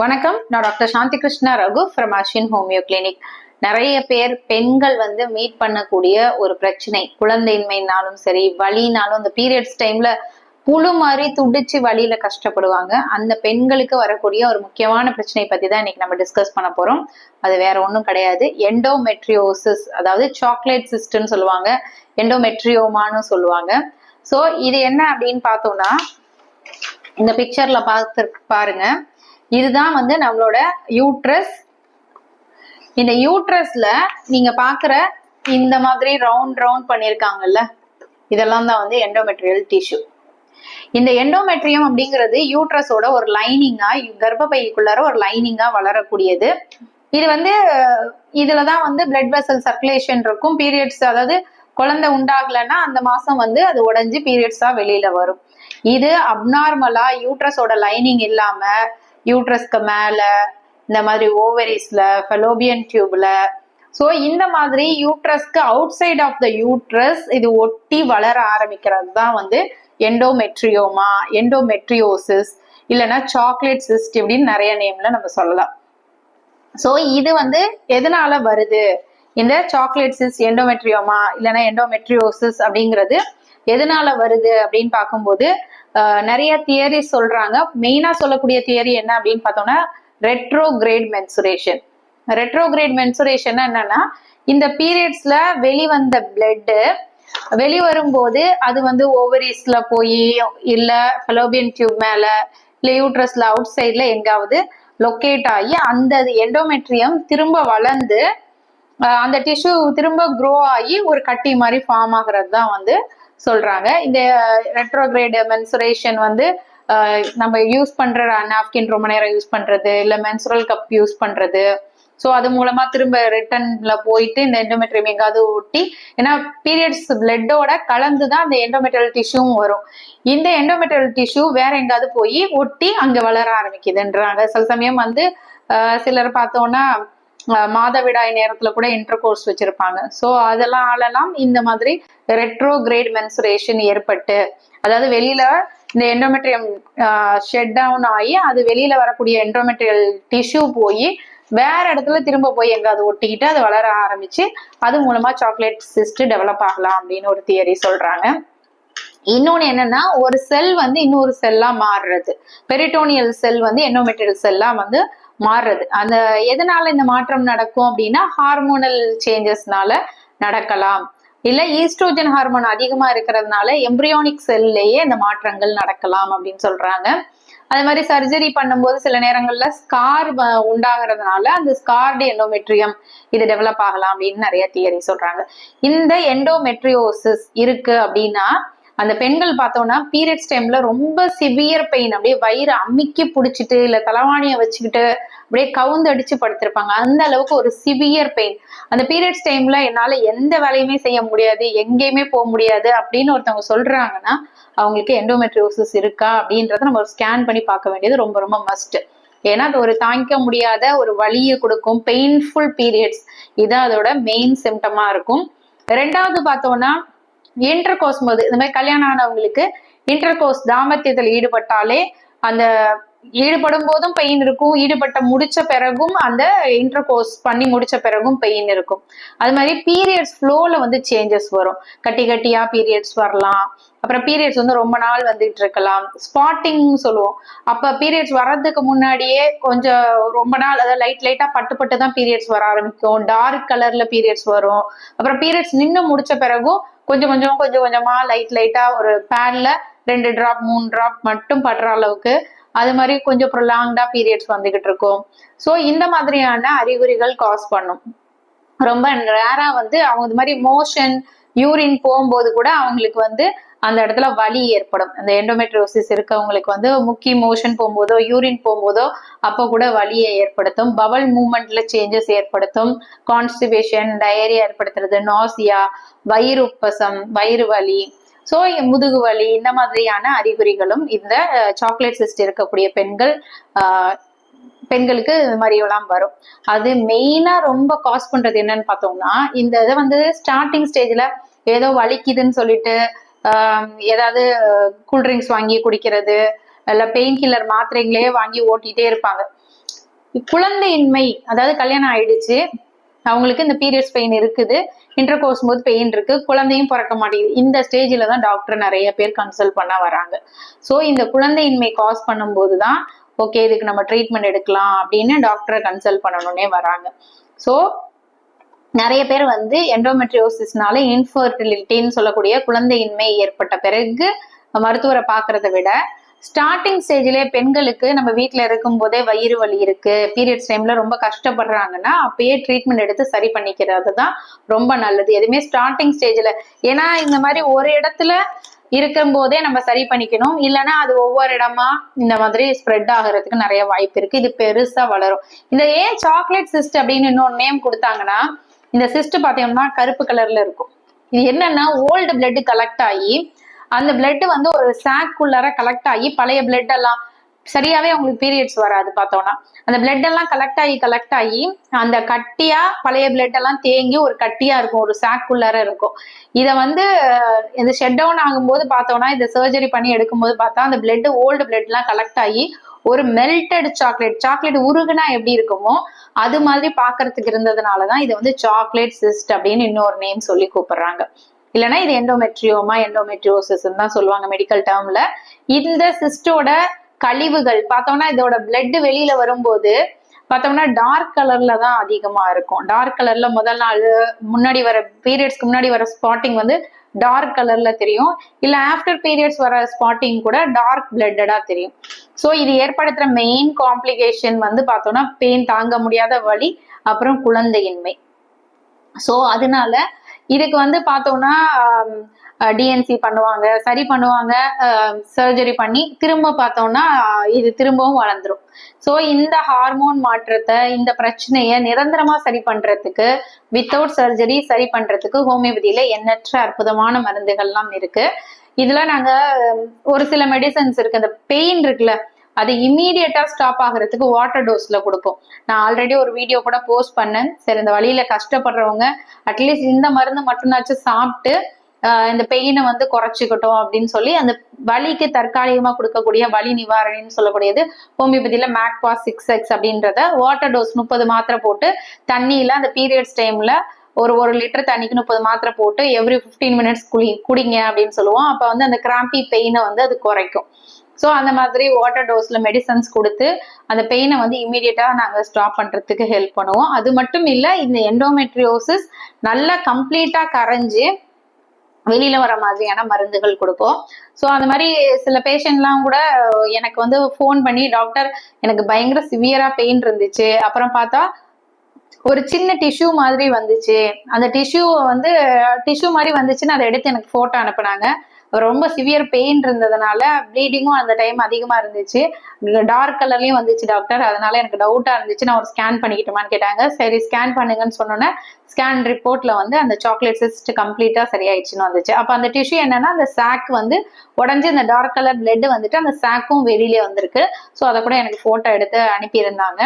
வணக்கம். நான் doctor Shanthi Krishna Raghu from Ashwin homeo clinic நிறைய பேர் பெண்கள் வந்து மீட் பண்ணக்கூடிய ஒரு பிரச்சனை. குழந்தையின்மைனாலும் சரி வலினாலும் இந்த பீரியட்ஸ் டைம்ல புழு மாதிரி துடிச்சு வழியில கஷ்டப்படுவாங்க. அந்த பெண்களுக்கு வரக்கூடிய ஒரு முக்கியமான பிரச்சனை பத்தி தான் இன்னைக்கு நம்ம டிஸ்கஸ் பண்ண போறோம். அது வேற ஒன்றும் கிடையாது. எண்டோமெட்ரியோசிஸ் அதாவது சாக்லேட் சிஸ்டம்னு சொல்லுவாங்க. எண்டோமெட்ரியோமான்னு சொல்லுவாங்க. ஸோ இது என்ன அப்படின்னு பார்த்தோம்னா இந்த பிக்சர்ல பார்த்து பாருங்க. இதுதான் வந்து நம்மளோட யூட்ரஸ் இந்த யூட்ரஸ்ல நீங்க பாக்குற இந்த மாதிரி ரவுண்ட் ரவுண்ட் பண்ணிருக்காங்கல்ல இதெல்லாம் தான் வந்து எண்டோமெட்ரியல் டிஷ்யூ இந்த எண்டோமெட்ரியம் அப்படிங்கிறது யூட்ரஸோட ஒரு லைனிங்கா கர்ப்பப்பைக்குள்ளார ஒரு லைனிங்கா வளரக்கூடியது. இது வந்து இதுலதான் வந்து பிளட் வெசல் சர்க்குலேஷன் இருக்கும். பீரியட்ஸ் அதாவது குழந்தை உண்டாகலைன்னா அந்த மாசம் வந்து அது உடஞ்சி பீரியட்ஸா வெளியில வரும். இது அப்நார்மலா யூட்ரஸோட லைனிங் இல்லாம யூட்ரஸ்க்கு மேல இந்த மாதிரி ஓவரிஸ்ல ஃபெலோபியன் டியூப்ல ஸோ இந்த மாதிரி யூட்ரஸ்க்கு outside of the uterus இது ஒட்டி வளர ஆரம்பிக்கிறது தான் வந்து எண்டோமெட்ரியோமா எண்டோமெட்ரியோசிஸ் இல்லைன்னா சாக்லேட் சிஸ்ட் இப்படின்னு நிறைய நேம்ல நம்ம சொல்லலாம். ஸோ இது வந்து எதனால வருது? இந்த சாக்லேட் சிஸ் எண்டோமெட்ரியோமா இல்லைன்னா எண்டோமெட்ரியோசிஸ் அப்படிங்கிறது எதனால வருது அப்படின்னு பார்க்கும்போது நிறைய தியரி சொல்றாங்க. மெயினா சொல்லக்கூடிய தியரி என்ன அப்படின்னு பார்த்தோம்னா ரெட்ரோகிரேட் மென்சுரேஷன் ரெட்ரோகிரேட் மென்சுரேஷன் என்னன்னா இந்த பீரியட்ஸ்ல வெளிவந்த பிளட்டு வெளி வரும்போது அது வந்து ஓவரிஸ்ல போய் இல்ல ஃபெலோபியன் டியூப் மேல இல்ல யூட்ரஸ்ல அவுட் சைட்ல எங்காவது லொக்கேட் ஆகி அந்த எண்டோமெட்ரியம் திரும்ப வளர்ந்து அந்த டிஷ்யூ திரும்ப க்ரோ ஆகி ஒரு கட்டி மாதிரி ஃபார்ம் ஆகுறது தான் வந்து சொல்றாங்க. இந்த ரெட்ரோகிரேடு மென்சுரேஷன் வந்து நம்ம யூஸ் பண்ற நாப்கின் ரொம்ப நேரம் யூஸ் பண்றது இல்ல மென்சுரல் கப் யூஸ் பண்றது. ஸோ அது மூலமா திரும்ப ரிட்டர்ன்ல போயிட்டு இந்த எண்டோமெட்ரியம் எங்காவது ஒட்டி ஏன்னா பீரியட்ஸ் பிளட்டோட கலந்து தான் அந்த எண்டோமெட்ரியல் டிஷ்யூவும் வரும். இந்த எண்டோமெட்ரியல் டிஷ்யூ வேற எங்காவது போய் ஒட்டி அங்க வளர ஆரம்பிக்குதுன்றாங்க. சில சமயம் வந்து சிலர் பார்த்தோம்னா மாதவிடாய் நேரத்துல கூட இன்டர் கோர்ஸ் வச்சிருப்பாங்க. ஸோ அதெல்லாம் ஆளெல்லாம் இந்த மாதிரி ரெட்ரோ கிரேட் மென்சுரேஷன் ஏற்பட்டு அதாவது வெளியில இந்த எண்டோமெட்ரியம் ஷெட் டவுன் ஆகி அது வெளியில வரக்கூடிய எண்டோமெட்ரியல் டிஷ்யூ போய் வேற இடத்துல திரும்ப போய் எங்காவது ஒட்டிக்கிட்டு அது வளர ஆரம்பிச்சு அது மூலமா சாக்லேட் சிஸ்ட் டெவலப் ஆகலாம் அப்படின்னு ஒரு தியரி சொல்றாங்க. இன்னொன்னு என்னன்னா ஒரு செல் வந்து இன்னொரு செல்லா மாறுறது. பெரிட்டோனியல் செல் வந்து எண்டோமெட்ரியல் செல்லா வந்து மாறுறது. அந்த எதனால இந்த மாற்றம் நடக்கும் அப்படின்னா ஹார்மோனல் சேஞ்சஸ்னால நடக்கலாம். இல்ல ஈஸ்ட்ரோஜன் ஹார்மோன் அதிகமா இருக்கிறதுனால எம்ப்ரியோனிக் செல்லையே இந்த மாற்றங்கள் நடக்கலாம் அப்படின்னு சொல்றாங்க. அதே மாதிரி சர்ஜரி பண்ணும்போது சில நேரங்கள்ல ஸ்கார் உண்டாகிறதுனால அந்த ஸ்கார்டு எண்டோமெட்ரியம் இது டெவலப் ஆகலாம் அப்படின்னு நிறைய தியரி சொல்றாங்க. இந்த எண்டோமெட்ரியோசிஸ் இருக்கு அப்படின்னா அந்த பெண்கள் பார்த்தோம்னா பீரியட்ஸ் டைம்ல ரொம்ப சிவியர் பெயின் அப்படியே வயிறு அமுக்கி பிடிச்சிட்டு இல்ல தலவாணியை வச்சுக்கிட்டு அப்படியே கவுந்து அடிச்சு படுத்திருப்பாங்க. அந்த அளவுக்கு ஒரு சிவியர் பெயின் அந்த பீரியட்ஸ் டைம்ல என்னால எந்த வேலையுமே செய்ய முடியாது எங்கேயுமே போக முடியாது அப்படின்னு ஒருத்தவங்க சொல்றாங்கன்னா அவங்களுக்கு எண்டோமெட்ரியோசிஸ் இருக்கா அப்படின்றத நம்ம ஸ்கேன் பண்ணி பார்க்க வேண்டியது ரொம்ப ரொம்ப மஸ்ட் ஏன்னா அது ஒரு தாங்கிக்க முடியாத ஒரு வலியை கொடுக்கும். பெயின்ஃபுல் பீரியட்ஸ் இது அதோட மெயின் சிம்டமா இருக்கும். ரெண்டாவது பார்த்தோம்னா இன்டர் கோர்ஸ் போது இந்த மாதிரி கல்யாணம் ஆனவங்களுக்கு இன்டர் கோர்ஸ் தாம்பத்தியத்தில் ஈடுபட்டாலே அந்த ஈடுபடும் போதும் பெயின் இருக்கும். ஈடுபட்ட முடிச்ச பிறகும் அந்த இன்டர் கோர்ஸ் பண்ணி முடிச்ச பிறகும் பெயின் இருக்கும். அது மாதிரி பீரியட்ஸ் ஃப்ளோல வந்து சேஞ்சஸ் வரும். கட்டி கட்டியா பீரியட்ஸ் வரலாம். அப்புறம் பீரியட்ஸ் வந்து ரொம்ப நாள் வந்துட்டு இருக்கலாம். ஸ்பாட்டிங் சொல்லுவோம். அப்ப பீரியட்ஸ் வர்றதுக்கு முன்னாடியே கொஞ்சம் ரொம்ப நாள் அதாவது லைட் லைட்டா பட்டு பட்டு தான் பீரியட்ஸ் வர ஆரம்பிக்கும். டார்க் கலர்ல பீரியட்ஸ் வரும். அப்புறம் பீரியட்ஸ் நின்று முடிச்ச பிறகும் கொஞ்சம் கொஞ்சம் கொஞ்சம் கொஞ்சமா லைட் லைட்டா ஒரு பேன்ல ரெண்டு டிராப் மூணு டிராப் மட்டும் படுற அளவுக்கு அது மாதிரி கொஞ்சம் ப்ரொலாங்டா பீரியட்ஸ் வந்துகிட்டு இருக்கும். ஸோ இந்த மாதிரியான அறிகுறிகள் காஸ் பண்ணும். ரொம்ப ரேரா வந்து அவங்க இது மாதிரி மோஷன் யூரின் போகும்போது கூட அவங்களுக்கு வந்து அந்த இடத்துல வலி ஏற்படும். அந்த எண்டோமெட்ரோசிஸ் இருக்கவங்களுக்கு வந்து முக்கிய மோஷன் போகும்போதோ யூரின் போகும்போதோ அப்போ கூட வலியை ஏற்படுத்தும். பவல் மூமெண்ட்ல சேஞ்சஸ் ஏற்படுத்தும். கான்ஸ்டிபேஷன் டயரியா ஏற்படுத்துறது நாசியா வயிறு உப்பசம் வயிறு வலி ஸோ முதுகு வலி இந்த மாதிரியான அறிகுறிகளும் இந்த சாக்லேட் சிஸ்ட் இருக்கக்கூடிய பெண்கள் ஆஹ், பெண்களுக்கு இது மாதிரி எல்லாம் வரும். அது மெயினா ரொம்ப காஸ் பண்ணுறது என்னன்னு பார்த்தோம்னா இந்த இதை வந்து ஸ்டார்டிங் ஸ்டேஜ்ல ஏதோ வலிக்குதுன்னு சொல்லிட்டு ஏதாவது கூல்ட்ரிங்க்ஸ் வாங்கி குடிக்கிறது இல்ல பெயின் கில்லர் மாத்திரைங்களே வாங்கி ஓட்டிட்டே இருப்பாங்க. குழந்தையின்மை அதாவது கல்யாணம் ஆயிடுச்சு அவங்களுக்கு இந்த பீரியட்ஸ் பெயின் இருக்குது இன்டர் கோர்ஸ் போது பெயின் இருக்கு குழந்தையும் பிறக்க மாட்டேங்குது. இந்த ஸ்டேஜில் தான் டாக்டர் நிறைய பேர் கன்சல்ட் பண்ண வராங்க. ஸோ இந்த குழந்தையின்மை காஸ் பண்ணும்போது தான் ஓகே இதுக்கு நம்ம ட்ரீட்மெண்ட் எடுக்கலாம் அப்படின்னு டாக்டரை கன்சல்ட் பண்ணணும்னே வராங்க. ஸோ நிறைய பேர் வந்து எண்டோமெட்ரியோசிஸ்னால இன்ஃபர்டிலிட்டின்னு சொல்லக்கூடிய குழந்தையின்மை ஏற்பட்ட பிறகு மருத்துவரை பார்க்கறத விட ஸ்டார்டிங் ஸ்டேஜ்லேயே பெண்களுக்கு நம்ம வீட்டில் இருக்கும் போதே வயிறு வலி இருக்கு பீரியட்ஸ் டைம்ல ரொம்ப கஷ்டப்படுறாங்கன்னா அப்பயே ட்ரீட்மெண்ட் எடுத்து சரி பண்ணிக்கிறது தான் ரொம்ப நல்லது. எதுவுமே ஸ்டார்டிங் ஸ்டேஜ்ல ஏன்னா இந்த மாதிரி ஒரு இடத்துல இருக்கும் போதே நம்ம சரி பண்ணிக்கணும். இல்லைன்னா அது ஒவ்வொரு இடமா இந்த மாதிரி ஸ்ப்ரெட் ஆகிறதுக்கு நிறைய வாய்ப்பு இருக்கு. இது பெருசா வளரும். இந்த ஏன் சாக்லேட் சிஸ்ட் அப்படின்னு இன்னொரு நேம் கொடுத்தாங்கன்னா இந்த சிஸ்ட் பார்த்தீங்கன்னா கருப்பு கலர்ல இருக்கும். இது என்னன்னா ஓல்டு பிளட் கலெக்ட் ஆகி அந்த பிளட் வந்து ஒரு சாக்குள்ளார கலெக்ட் ஆகி பழைய பிளட் எல்லாம் சரியாவே அவங்களுக்கு பீரியட்ஸ் வராது பார்த்தோம்னா. அந்த பிளட் எல்லாம் கலெக்ட் ஆகி கலெக்ட் ஆகி அந்த கட்டியா பழைய பிளட் எல்லாம் தேங்கி ஒரு கட்டியா இருக்கும் ஒரு சாக்குள்ளார இருக்கும். இதை வந்து இந்த ஷெட் டவுன் ஆகும்போது பார்த்தோம்னா இந்த சர்ஜரி பண்ணி எடுக்கும்போது பார்த்தா அந்த பிளட் ஓல்டு பிளட் எல்லாம் கலெக்ட் ஆகி ஒரு மெல்டட் சாக்லேட் சாக்லேட் உருகுனா எப்படி இருக்குமோ அது மாதிரி பாக்குறதுக்கு இருந்ததுனால தான் இது வந்து சாக்லேட் சிஸ்ட் அப்படின்னு இன்னொரு நேம் சொல்லி கூப்பிடுறாங்க. இல்லைன்னா இது எண்டோமெட்ரியோமா எண்டோமெட்ரியோசிஸ் தான் சொல்லுவாங்க மெடிக்கல் டேர்ம்ல இந்த சிஸ்டோட கழிவுகள் பார்த்தோம்னா இதோட பிளட் வெளியில வரும்போது பார்த்தோம்னா டார்க் கலர்ல தான் அதிகமா இருக்கும். டார்க் கலர்ல முதல் நாள் முன்னாடி வர பீரியட்ஸ்க்கு முன்னாடி வர ஸ்பாட்டிங் வந்து டார்க் கலர்ல தெரியும். இல்ல ஆஃப்டர் பீரியட்ஸ் வர ஸ்பாட்டிங் கூட டார்க் பிளட்டடா தெரியும். ஸோ இது ஏற்படுத்துற மெயின் காம்ப்ளிகேஷன் வந்து பார்த்தோம்னா பெயின் தாங்க முடியாத வலி அப்புறம் குழந்தையின்மை. ஸோ அதனால இதுக்கு வந்து பார்த்தோம்னா டிஎன்சி பண்ணுவாங்க சரி பண்ணுவாங்க சர்ஜரி பண்ணி திரும்ப பார்த்தோம்னா இது திரும்பவும் வளர்ந்துரும். ஸோ இந்த ஹார்மோன் மாற்றத்தை இந்த பிரச்சனையை நிரந்தரமா சரி பண்றதுக்கு வித்தவுட் சர்ஜரி சரி பண்றதுக்கு ஹோமியோபதியில எண்ணற்ற அற்புதமான மருந்துகள்லாம் இருக்கு. இதுல நாங்க ஒரு சில மெடிசன்ஸ் இருக்கு. அந்த பெயின் இருக்குல்ல அது இம்மீடியட்டா ஸ்டாப் ஆகுறதுக்கு வாட்டர் டோஸ்ல கொடுக்கும். நான் ஆல்ரெடி ஒரு வீடியோ கூட போஸ்ட் பண்ணேன். சரி இந்த வழியில கஷ்டப்படுறவங்க அட்லீஸ்ட் இந்த மருந்து மட்டும்னாச்சும் சாப்பிட்டு இந்த பெயினை வந்து குறைச்சிக்கிட்டோம் அப்படின்னு சொல்லி அந்த வலிக்கு தற்காலிகமா கொடுக்கக்கூடிய வலி நிவாரணின்னு சொல்லக்கூடியது ஹோமியோபதியில மேக்பாஸ் சிக்ஸ் எக்ஸ் அப்படின்றத வாட்டர் டோஸ் முப்பது மாத்திரை போட்டு தண்ணியில அந்த பீரியட்ஸ் டைம்ல ஒரு ஒரு லிட்டர் தண்ணிக்கு முப்பது மாத்திரை போட்டு எவ்ரி 15 மினிட்ஸ் குடி குடிங்க அப்படின்னு சொல்லுவோம். அப்போ வந்து அந்த கிராம்பி பெயினை வந்து அது குறைக்கும். ஸோ அந்த மாதிரி வாட்டர் டோஸ்ல மெடிசன்ஸ் கொடுத்து அந்த பெயினை வந்து இமீடியட்டா நாங்கள் ஸ்டாப் பண்றதுக்கு ஹெல்ப் பண்ணுவோம். அது மட்டும் இல்லை இந்த எண்டோமெட்ரியோசிஸ் நல்லா கம்ப்ளீட்டா கரைஞ்சு வெளியில வர மாதிரியான மருந்துகள் கொடுப்போம். ஸோ அந்த மாதிரி சில பேஷண்ட்லாம் கூட எனக்கு வந்து ஃபோன் பண்ணி டாக்டர் எனக்கு பயங்கர சிவியரா பெயின் இருந்துச்சு. அப்புறம் பார்த்தா ஒரு சின்ன டிஷ்யூ மாதிரி வந்துச்சு. அந்த டிஷ்யூ வந்து டிஷ்யூ மாதிரி வந்துச்சுன்னு அதை எடுத்து எனக்கு ஃபோட்டோ அனுப்புனாங்க. ரொம்ப சிவியர் பெயின் இருந்ததுனால ப்ளீடிங்கும் அந்த டைம் அதிகமா இருந்துச்சு. டார்க் கலர்லயும் வந்துச்சு டாக்டர் அதனால எனக்கு டவுட்டா இருந்துச்சு. நான் ஒரு ஸ்கேன் பண்ணிக்கிட்டுமான்னு கேட்டாங்க. சரி ஸ்கேன் பண்ணுங்கன்னு சொன்னோன்னே ஸ்கேன் ரிப்போர்ட்ல வந்து அந்த சாக்லேட் சிஸ்ட் கம்ப்ளீட்டா சரியாயிடுச்சுன்னு வந்துச்சு. அப்ப அந்த டிஷ்யூ என்னன்னா அந்த சாக் வந்து உடஞ்சி அந்த டார்க் கலர் பிளட் வந்துட்டு அந்த சாக்கும் வெளியிலே வந்திருக்கு. ஸோ அதை கூட எனக்கு போட்டோ எடுத்து அனுப்பியிருந்தாங்க.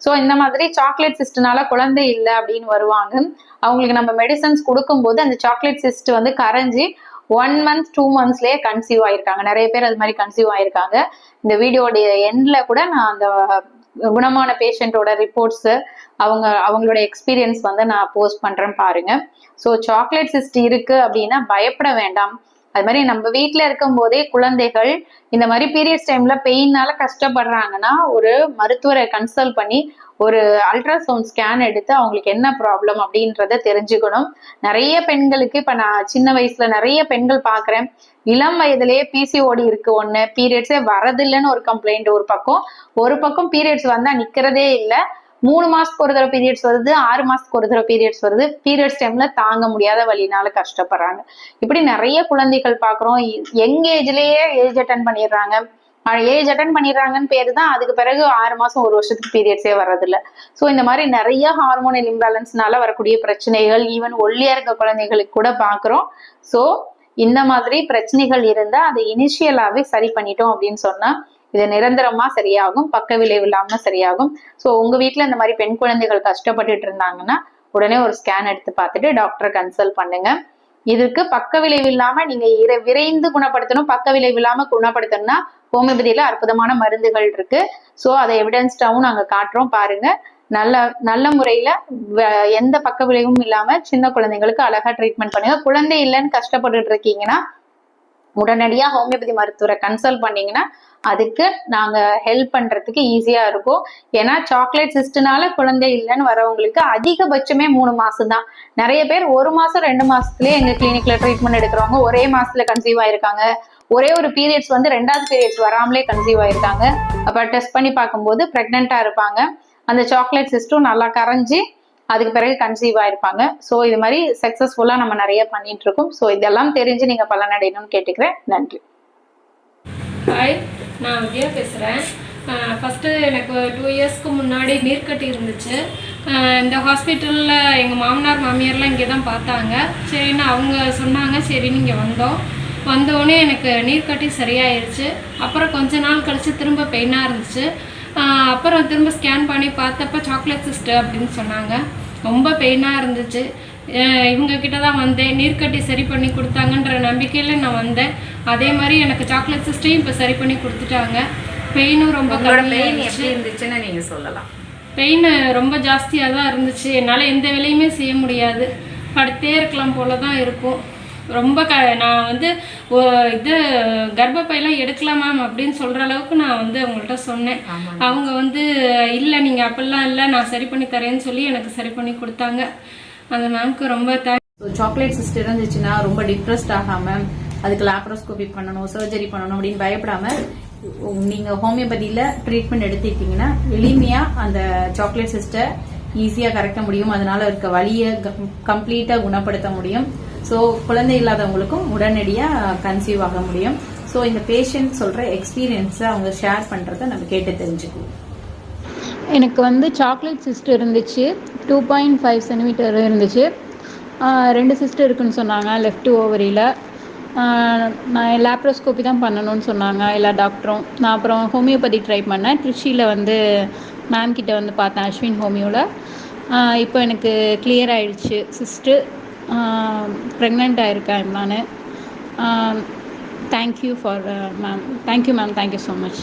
ஸோ இந்த மாதிரி சாக்லேட் சிஸ்ட்னால குழந்தை இல்லை அப்படின்னு வருவாங்க. அவங்களுக்கு நம்ம மெடிசன்ஸ் கொடுக்கும்போது அந்த சாக்லேட் சிஸ்ட் வந்து கரைஞ்சி ஒன் மந்த் டூ மந்த்ஸ்லயே கன்சீவ் ஆயிருக்காங்க. நிறைய பேர் அது மாதிரி கன்சீவ் ஆயிருக்காங்க. இந்த வீடியோடைய எண்ட்ல கூட நான் அந்த குணமான பேஷண்ட்டோட ரிப்போர்ட்ஸ் அவங்க அவங்களோட எக்ஸ்பீரியன்ஸ் வந்து நான் போஸ்ட் பண்றேன் பாருங்க. ஸோ சாக்லேட் சிஸ்ட் இருக்கு அப்படின்னா பயப்பட வேண்டாம். அது மாதிரி நம்ம வீட்ல இருக்கும் போதே குழந்தைகள் இந்த மாதிரி பீரியட்ஸ் டைம்ல பெயினால கஷ்டப்படுறாங்கன்னா ஒரு மருத்துவரை கன்சல்ட் பண்ணி ஒரு அல்ட்ராசவுண்ட் ஸ்கேன் எடுத்து அவங்களுக்கு என்ன ப்ராப்ளம் அப்படின்றத தெரிஞ்சுக்கணும். நிறைய பெண்களுக்கு இப்போ நான் சின்ன வயசுல நிறைய பெண்கள் பார்க்குறேன் இளம் வயதிலேயே பிசிஓடி இருக்கு ஒன்று பீரியட்ஸே வரதில்லைன்னு ஒரு கம்ப்ளைண்ட் ஒரு பக்கம். ஒரு பக்கம் பீரியட்ஸ் வந்தால் நிற்கிறதே இல்லை. மூணு மாசத்துக்கு ஒரு தடவை பீரியட்ஸ் வருது. ஆறு மாசத்துக்கு ஒரு தடவை பீரியட்ஸ் வருது. பீரியட்ஸ் டைம்ல தாங்க முடியாத வழினால கஷ்டப்படுறாங்க. இப்படி நிறைய குழந்தைகள் பாக்குறோம். யங் ஏஜ்லயே ஏஜ் அட்டன் பண்ணிடுறாங்க. ஏஜ் அட்டன் பண்ணிடுறாங்கன்னு பேரு தான். அதுக்கு பிறகு ஆறு மாசம் ஒரு வருஷத்துக்கு பீரியட்ஸே வர்றதில்ல. ஸோ இந்த மாதிரி நிறைய ஹார்மோனல் இம்பேலன்ஸ்னால வரக்கூடிய பிரச்சனைகள் ஈவன் ஒல்லியா இருக்க குழந்தைகளுக்கு கூட பாக்குறோம் ஸோ இந்த மாதிரி பிரச்சனைகள் இருந்தா அதை இனிஷியலாவே சரி பண்ணிட்டோம் அப்படின்னு சொன்னா இது நிரந்தரமா சரியாகும். பக்க விளைவு இல்லாம சரியாகும். ஸோ உங்க வீட்ல இந்த மாதிரி பெண் குழந்தைகள் கஷ்டப்பட்டுட்டு இருந்தாங்கன்னா உடனே ஒரு ஸ்கேன் எடுத்து பார்த்துட்டு டாக்டரை கன்சல்ட் பண்ணுங்க. இதற்கு பக்க விளைவு இல்லாம நீங்க விரைந்து குணப்படுத்தணும் பக்க விளைவு இல்லாம குணப்படுத்தணும்னா ஹோமியோபதியில அற்புதமான மருந்துகள் இருக்கு. ஸோ அதை எவிடன்ஸ்டாவும் நாங்க காட்டுறோம் பாருங்க. நல்ல நல்ல முறையில எந்த பக்க விளைவும் இல்லாம சின்ன குழந்தைங்களுக்கு அழகா ட்ரீட்மெண்ட் பண்ணுங்க. குழந்தை இல்லைன்னு கஷ்டப்பட்டுட்டு இருக்கீங்கன்னா உடனடியா ஹோமியோபதி மருத்துவரை கன்சல்ட் பண்ணீங்கன்னா அதுக்கு நாங்க ஹெல்ப் பண்றதுக்கு ஈஸியா இருக்கும். ஏன்னா சாக்லேட் சிஸ்ட்னால குழந்தை இல்லைன்னு வரவங்களுக்கு அதிகபட்சமே மூணு மாசம் தான். நிறைய பேர் ஒரு மாசம் ரெண்டு மாசத்துலயே எங்க கிளினிக்ல ட்ரீட்மெண்ட் எடுக்கிறவங்க ஒரே மாசத்துல கன்சீவ் ஆயிருக்காங்க. ஒரே ஒரு பீரியட்ஸ் வந்து ரெண்டாவது பீரியட்ஸ் வராமலே கன்சீவ் ஆயிருக்காங்க. அப்ப டெஸ்ட் பண்ணி பார்க்கும்போது பிரெக்னெண்டா இருப்பாங்க. அந்த சாக்லேட் சிஸ்டும் நல்லா கரைஞ்சி அதுக்கு பிறகு கன்சீவ் ஆயிருப்பாங்க. ஸோ இது மாதிரி சக்ஸஸ்ஃபுல்லாக நம்ம நிறைய பண்ணிட்டு இருக்கோம். ஸோ இதெல்லாம் தெரிஞ்சு நீங்கள் பலனடையணும்னு கேட்டுக்கிறேன். நன்றி. ஹாய் நான் வித்யா பேசுகிறேன் ஃபஸ்ட்டு எனக்கு டூ இயர்ஸ்க்கு முன்னாடி நீர்க்கட்டி இருந்துச்சு. இந்த ஹாஸ்பிட்டலில் எங்கள் மாமனார் மாமியார்லாம் இங்கே தான் பார்த்தாங்க. சரின்னு அவங்க சொன்னாங்க சரின்னு இங்கே வந்தோம். வந்தோடனே எனக்கு நீர்க்கட்டி சரியாயிருச்சு. அப்புறம் கொஞ்ச நாள் கழித்து திரும்ப பெயினாக இருந்துச்சு. அப்புறம் திரும்ப ஸ்கேன் பண்ணி பார்த்தப்ப சாக்லேட் சிஸ்ட் அப்படின்னு சொன்னாங்க. ரொம்ப பெயினாக இருந்துச்சு. அஹ் இவங்க கிட்ட தான் வந்தேன். நீர்க்கட்டி சரி பண்ணி கொடுத்தாங்கன்ற நம்பிக்கையில் நான் வந்தேன். அதே மாதிரி எனக்கு சாக்லேட் சிஸ்டையும் இப்போ சரி பண்ணி கொடுத்துட்டாங்க. பெயினும் ரொம்ப பெயின் எப்படி இருந்துச்சுன்னு நீங்க சொல்லலாம். பெயின் ரொம்ப ஜாஸ்தியாக தான் இருந்துச்சு. என்னால் எந்த வேலையுமே செய்ய முடியாது. படுத்தே இருக்கலாம் போல தான் இருக்கும். ரொம்ப க நான் வந்து இது கர்ப்பப்பையெல்லாம் எடுக்கலாம் மேம் அப்படின்னு சொல்கிற அளவுக்கு நான் வந்து அவங்கள்ட்ட சொன்னேன். அவங்க வந்து இல்லை நீங்கள் அப்படிலாம் இல்லை. நான் சரி பண்ணி தரேன்னு சொல்லி எனக்கு சரி பண்ணி கொடுத்தாங்க. அந்த மேம்க்கு ரொம்ப தேங்க்ஸ் சாக்லேட் சிஸ்ட் இருந்துச்சுன்னா ரொம்ப டிப்ரெஸ்ட் ஆகாம அதுக்கு லாப்ரோஸ்கோபி பண்ணணும் சர்ஜரி பண்ணணும் அப்படின்னு பயப்படாம நீங்க ஹோமியோபதியில ட்ரீட்மெண்ட் எடுத்துக்கிட்டீங்கன்னா எளிமையா அந்த சாக்லேட் சிஸ்டர் ஈஸியா கரெக்ட முடியும். அதனால இருக்க வலியை கம்ப்ளீட்டா குணப்படுத்த முடியும். ஸோ குழந்தை இல்லாதவங்களுக்கும் உடனடியா கன்சீவ் ஆக முடியும். ஸோ இந்த பேஷண்ட் சொல்ற எக்ஸ்பீரியன்ஸை அவங்க ஷேர் பண்றதை நம்ம கேட்டு தெரிஞ்சுக்குவோம். எனக்கு வந்து சாக்லேட் சிஸ்ட் இருந்துச்சு. டூ பாயிண்ட் ஃபைவ் சென்டிமீட்டர் இருந்துச்சு. ரெண்டு சிஸ்டர் இருக்குன்னு சொன்னாங்க லெஃப்ட் ஓவரியில் நான் லேப்ரோஸ்கோப்பி தான் பண்ணணும்னு சொன்னாங்க எல்லா டாக்டரும் நான் அப்புறம் ஹோமியோபதி ட்ரை பண்ணேன். திருச்சியில் வந்து மேம் கிட்ட வந்து பார்த்தேன் அஸ்வின் ஹோமியோவில் இப்போ எனக்கு கிளியர் ஆயிடுச்சு சிஸ்ட்டு ப்ரெக்னென்ட் ஆயிருக்கேன் நான். Thank you for ma'am thank you ma'am thank you so much